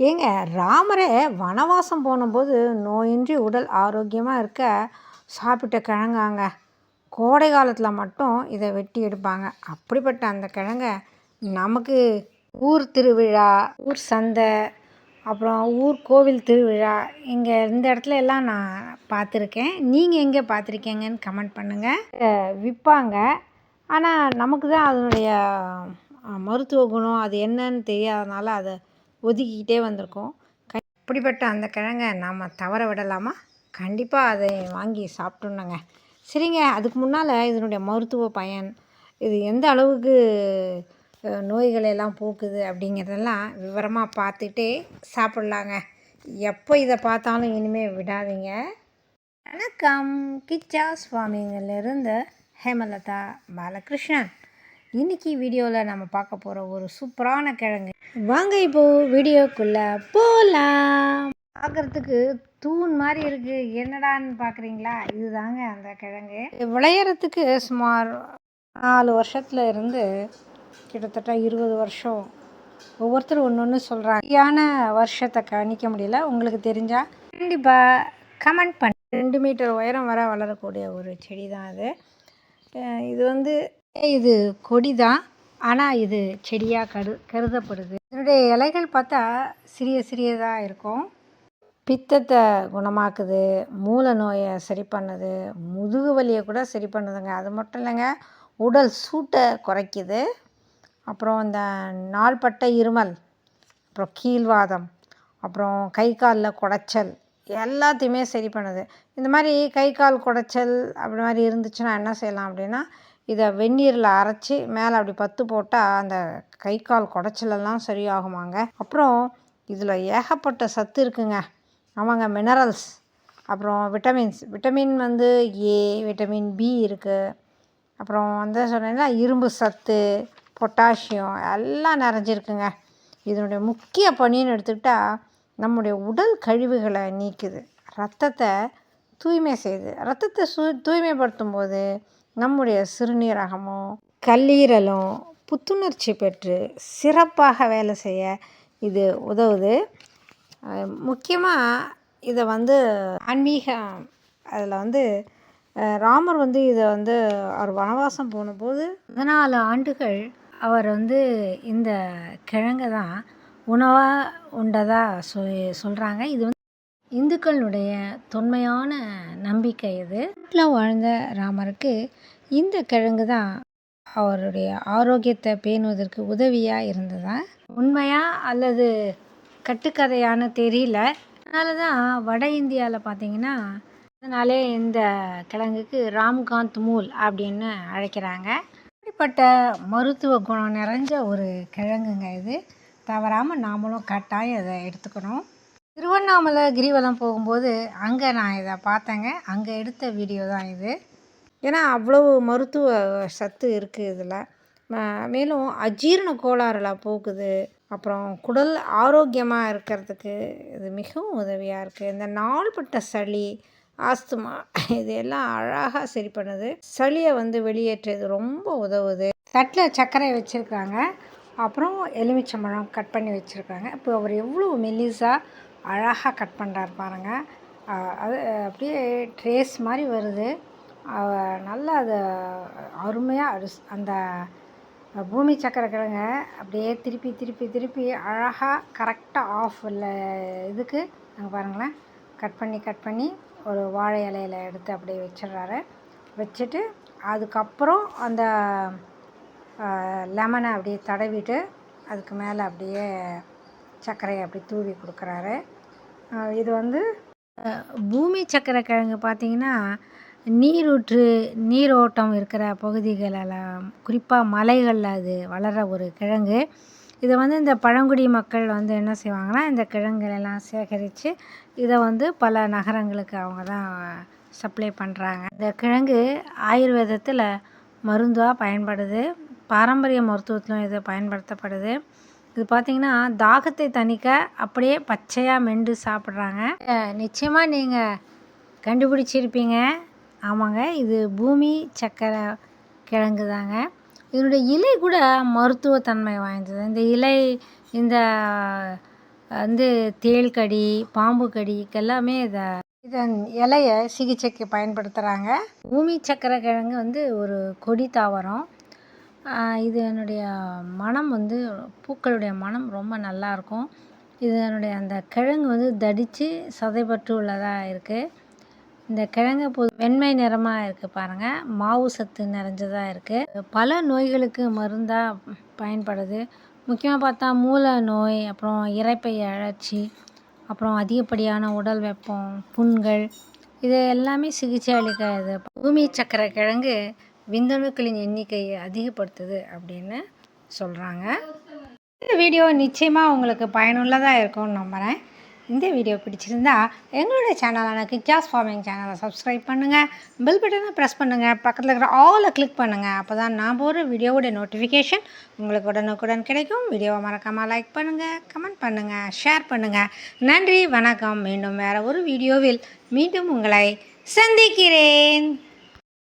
ஏங்க ராமரே வனவாசம் போனபோது நோயின்றி உடல் ஆரோக்கியமாக இருக்க சாப்பிட்ட கிழங்காங்க. கோடை காலத்தில் மட்டும் இதை வெட்டி எடுப்பாங்க. அப்படிப்பட்ட அந்த கிழங்க நமக்கு ஊர் திருவிழா ஊர் சந்தை அப்புறம் ஊர் கோவில் திருவிழா இங்கே இந்த இடத்துல எல்லாம் நான் பார்த்துருக்கேன். நீங்கள் எங்கே பார்த்துருக்கீங்கன்னு கமெண்ட் பண்ணுங்கள் விற்பாங்க ஆனால் நமக்கு தான் அதனுடைய மருத்துவ குணம் அது என்னன்னு தெரியாதனால அதை ஒதுக்கிக்கிட்டே வந்திருக்கோம். க அந்த கிழங்கை நாம் தவற விடலாமா? கண்டிப்பாக அதை வாங்கி சாப்பிட்ணுங்க சரிங்க அதுக்கு முன்னால் இதனுடைய மருத்துவ பயன் இது எந்த அளவுக்கு நோய்களெல்லாம் போக்குது அப்படிங்கிறதெல்லாம் விவரமாக பார்த்துட்டே சாப்பிட்லாங்க. எப்போ இதை பார்த்தாலும் இனிமேல் விடாதீங்க. வணக்கம் கிச்சா சுவாமிங்களிலிருந்து ஹேமலதா பாலகிருஷ்ணன். இன்னைக்கு வீடியோவில் நம்ம பார்க்க போகிற ஒரு சூப்பரான கிழங்கு. வாங்க இப்போ வீடியோக்குள்ளே போகலாம் பார்க்குறதுக்கு தூண் மாதிரி இருக்குது என்னடான்னு பார்க்குறீங்களா இதுதாங்க அந்த கிழங்கு. விளையறதுக்கு சுமார் நாலு வருஷத்துல இருந்து கிட்டத்தட்ட இருபது வருஷம். ஒவ்வொருத்தரும் ஒன்று ஒன்று சொல்கிறாங்க சரியான வருஷத்தை கணிக்க முடியல. உங்களுக்கு தெரிஞ்சால் கண்டிப்பாக கமெண்ட் பண்ணி. ரெண்டு மீட்டர் உயரம் வர வளரக்கூடிய ஒரு செடி தான் அது இது வந்து இது கொடி தான் ஆனால் இது செடியாக கரு கருதப்படுது. இதனுடைய இலைகள் பார்த்தா சிறிய சிறியதாக இருக்கும். பித்தத்தை குணமாக்குது மூல நோயை சரி பண்ணுது முதுகு வலியை கூட சரி பண்ணுதுங்க. அது மட்டும் இல்லைங்க உடல் சூட்டை குறைக்குது. அப்புறம் இந்த நாள்பட்ட இருமல் அப்புறம் கீழ்வாதம் அப்புறம் கை காலில் குடைச்சல் எல்லாத்தையுமே சரி பண்ணுது. இந்த மாதிரி கை கால் குடைச்சல் அப்படி மாதிரி இருந்துச்சுன்னா என்ன செய்யலாம் அப்படின்னா இதை வெந்நீரில் அரைச்சி மேலே அப்படி பத்து போட்டால் அந்த கை கால் குடைச்சலெல்லாம் சரியாகுமாங்க. அப்புறம் இதில் ஏகப்பட்ட சத்து இருக்குங்க. ஆமாங்க மினரல்ஸ் அப்புறம் விட்டமின்ஸ் விட்டமின் வந்து ஏ விட்டமின் பி இருக்குது அப்புறம் வந்து சொன்னேன்னா இரும்பு சத்து பொட்டாசியம் எல்லாம் நிறைஞ்சிருக்குங்க. இதனுடைய முக்கிய பணின்னு எடுத்துக்கிட்டால் நம்முடைய உடல் கழிவுகளை நீக்குது. ரத்தத்தை தூய்மை செய்யுது. ரத்தத்தை சு தூய்மைப்படுத்தும் போது நம்முடைய சிறுநீரகமும் கல்லீரலும் புத்துணர்ச்சி பெற்று சிறப்பாக வேலை செய்ய இது உதவுது. முக்கியமாக இதை வந்து ஆன்மீகம் அதில் வந்து ராமர் வந்து இதை வந்து அவர் வனவாசம் போனபோது பதினாலு ஆண்டுகள் அவர் வந்து இந்த கிழங்கை தான் உணவாக உண்டதாக சொல் சொல்கிறாங்க இது வந்து இந்துக்களுடைய தொன்மையான நம்பிக்கை இது வீட்டில் வாழ்ந்த ராமருக்கு இந்த கிழங்கு தான் அவருடைய ஆரோக்கியத்தை பேணுவதற்கு உதவியாக இருந்ததா? உண்மையா அல்லது கட்டுக்கதையான்னு தெரியல. அதனால தான் வட இந்தியாவில் பார்த்தீங்கன்னா அதனாலே இந்த கிழங்குக்கு ராம்காந்த் மூல் அப்படின்னு அழைக்கிறாங்க. இப்படிப்பட்ட மருத்துவ குணம் நிறைஞ்ச ஒரு கிழங்குங்க இது. தவறாமல் நாமளும் கட்டாயம் இதை எடுத்துக்கணும். திருவண்ணாமலை கிரிவலம் போகும்போது அங்கே நான் இதை பார்த்தேங்க. அங்கே எடுத்த வீடியோ தான் இது. ஏன்னா அவ்வளவு மருத்துவ சத்து இருக்குது இதில். மேலும் அஜீரண கோளாறுலாம் போக்குது அப்புறம் குடல் ஆரோக்கியமாக இருக்கிறதுக்கு இது மிகவும் உதவியாக இருக்குது இந்த நாள்பட்ட சளி ஆஸ்துமா இது எல்லாம் அழகாக சரி பண்ணுது. சளியை வந்து வெளியேற்றுறது ரொம்ப உதவுது. தட்டில் சர்க்கரை வச்சுருக்காங்க. அப்புறம் எலுமிச்சம்பழம் கட் பண்ணி வச்சுருக்காங்க. இப்போ அவர் எவ்வளோ மெல்லிஸாக அழகாக கட் பண்ணுறாரு பாருங்கள் அது அப்படியே ட்ரேஸ் மாதிரி வருது. நல்லா அதை அருமையாக அரிஸ் அந்த பூமி சக்கரை கிழங்க அப்படியே திருப்பி திருப்பி திருப்பி அழகாக கரெக்டாக ஆஃப் இல்லை இதுக்கு நாங்கள் பாருங்களேன். கட் பண்ணி கட் பண்ணி ஒரு வாழை இலையில எடுத்து அப்படியே வச்சிடுறாரு. வச்சுட்டு அதுக்கப்புறம் அந்த லெமனை அப்படியே தடவிட்டு அதுக்கு மேலே அப்படியே சர்க்கரையை அப்படி தூவி கொடுக்குறாரு. இது வந்து பூமி சக்கரை கிழங்கு பார்த்தீங்கன்னா நீரூற்று நீரோட்டம் இருக்கிற பகுதிகளெல்லாம் குறிப்பாக மலைகளில் அது வளர்கிற ஒரு கிழங்கு. இதை வந்து இந்த பழங்குடி மக்கள் வந்து என்ன செய்வாங்கன்னா இந்த கிழங்குகளெல்லாம் சேகரித்து இதை வந்து பல நகரங்களுக்கு அவங்க தான் சப்ளை பண்ணுறாங்க இந்த கிழங்கு ஆயுர்வேதத்தில் மருந்தாக பயன்படுது பாரம்பரிய மருத்துவத்திலும் இது பயன்படுத்தப்படுது. இது பார்த்தீங்கன்னா தாகத்தை தணிக்க அப்படியே பச்சையாக மெண்டு சாப்பிட்றாங்க. நிச்சயமாக நீங்கள் கண்டுபிடிச்சிருப்பீங்க. ஆமாங்க இது பூமி சக்கரை கிழங்கு தாங்க. இதனுடைய இலை கூட மருத்துவத்தன்மை வாய்ந்தது. இந்த இலை இந்த வந்து தேள் கடி பாம்பு கடிக்கு எல்லாமே இதை இதன் இலையை சிகிச்சைக்கு பயன்படுத்துகிறாங்க பூமி சக்கரை கிழங்கு வந்து ஒரு கொடி தாவரம். இது என்னுடைய மனம் வந்து பூக்களுடைய மனம் ரொம்ப நல்லாயிருக்கும் இது இதனுடைய அந்த கிழங்கு வந்து தடித்து சதைப்பற்று உள்ளதாக இருக்குது இந்த கிழங்கு பொது வெண்மை நிறமாக இருக்குது பாருங்கள் மாவு சத்து நிறைஞ்சதாக இருக்குது பல நோய்களுக்கு மருந்தாக பயன்படுது. முக்கியமாக பார்த்தா மூல நோய் அப்புறம் இரைப்பை அழற்சி அப்புறம் அதிகப்படியான உடல் வெப்பம் புண்கள் இது எல்லாமே சிகிச்சை அளிக்கிறது பூமி சக்கரை கிழங்கு விந்தணுக்களின் எண்ணிக்கையை அதிகப்படுத்துது அப்படின்னு சொல்கிறாங்க இந்த வீடியோ நிச்சயமாக உங்களுக்கு பயனுள்ளதாக இருக்கும்னு நம்புகிறேன் இந்த வீடியோ பிடிச்சிருந்தா எங்களுடைய சேனலான கிச்சாஸ் ஃபார்மிங் சேனலை சப்ஸ்கிரைப் பண்ணுங்கள் பெல் பட்டனை ப்ரெஸ் பண்ணுங்கள் பக்கத்தில் இருக்கிற ஆலை கிளிக் பண்ணுங்கள் அப்போ தான் நான் போகிற வீடியோவோட நோட்டிஃபிகேஷன் உங்களுக்கு உடனுக்குடன் கிடைக்கும். வீடியோவை மறக்காமல் லைக் பண்ணுங்கள் கமெண்ட் பண்ணுங்கள் ஷேர் பண்ணுங்கள் நன்றி வணக்கம். மீண்டும் வேறு ஒரு வீடியோவில் மீண்டும் உங்களை சந்திக்கிறேன்.